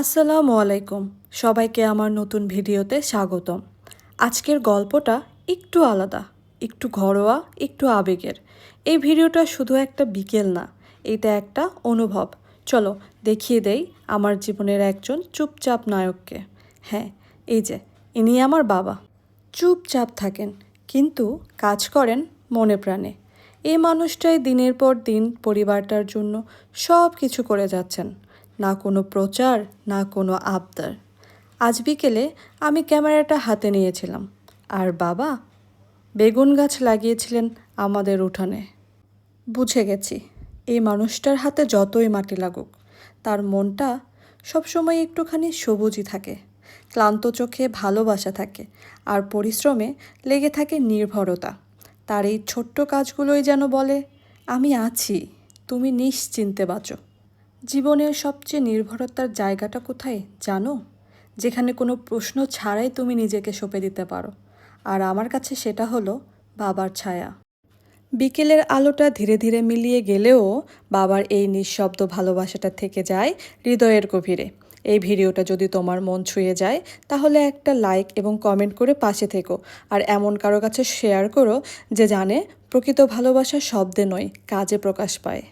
আসসালামু আলাইকুম। সবাইকে আমার নতুন ভিডিওতে স্বাগতম। আজকের গল্পটা একটু আলাদা, একটু ঘরোয়া, একটু আবেগের। এই ভিডিওটা শুধু একটা বিকেল না, এটা একটা অনুভব। চলো দেখিয়ে দেই আমার জীবনের একজন চুপচাপ নায়ককে। হ্যাঁ এই যে, ইনি আমার বাবা। চুপচাপ থাকেন, কিন্তু কাজ করেন মনে প্রাণে। এই মানুষটাই দিনের পর দিন পরিবারটার জন্য সব কিছু করে যাচ্ছেন। না কোনো প্রচার, না কোনো আবদার। আজ বিকেলে আমি ক্যামেরাটা হাতে নিয়েছিলাম। আর বাবা, বেগুন গাছ লাগিয়েছিলেন আমাদের উঠানে। বুঝে গেছি, এই মানুষটার হাতে যতই মাটি লাগুক, তার মনটা সবসময় একটুখানি সবুজই থাকে, ক্লান্ত চোখে ভালোবাসা থাকে, আর পরিশ্রমে লেগে থাকে নির্ভরতা। তার এই ছোট্ট কাজগুলোই যেন বলে, আমি আছি, তুমি নিশ্চিন্তে বাঁচো। জীবনের সবচেয়ে নির্ভরতার জায়গাটা কোথায় জানো? যেখানে কোনো প্রশ্ন ছাড়াই তুমি নিজেকে সঁপে দিতে পারো। আর আমার কাছে সেটা হলো বাবার ছায়া। বিকেলের আলোটা ধীরে ধীরে মিলিয়ে গেলেও বাবার এই নিঃশব্দ ভালোবাসাটা থেকে যায় হৃদয়ের গভীরে। এই ভিডিওটা যদি তোমার মন ছুঁয়ে যায়, তাহলে একটা লাইক এবং কমেন্ট করে পাশে থেকো। আর এমন কারও কাছে শেয়ার করো যে জানে প্রকৃত ভালোবাসা শব্দে নয়, কাজে প্রকাশ পায়।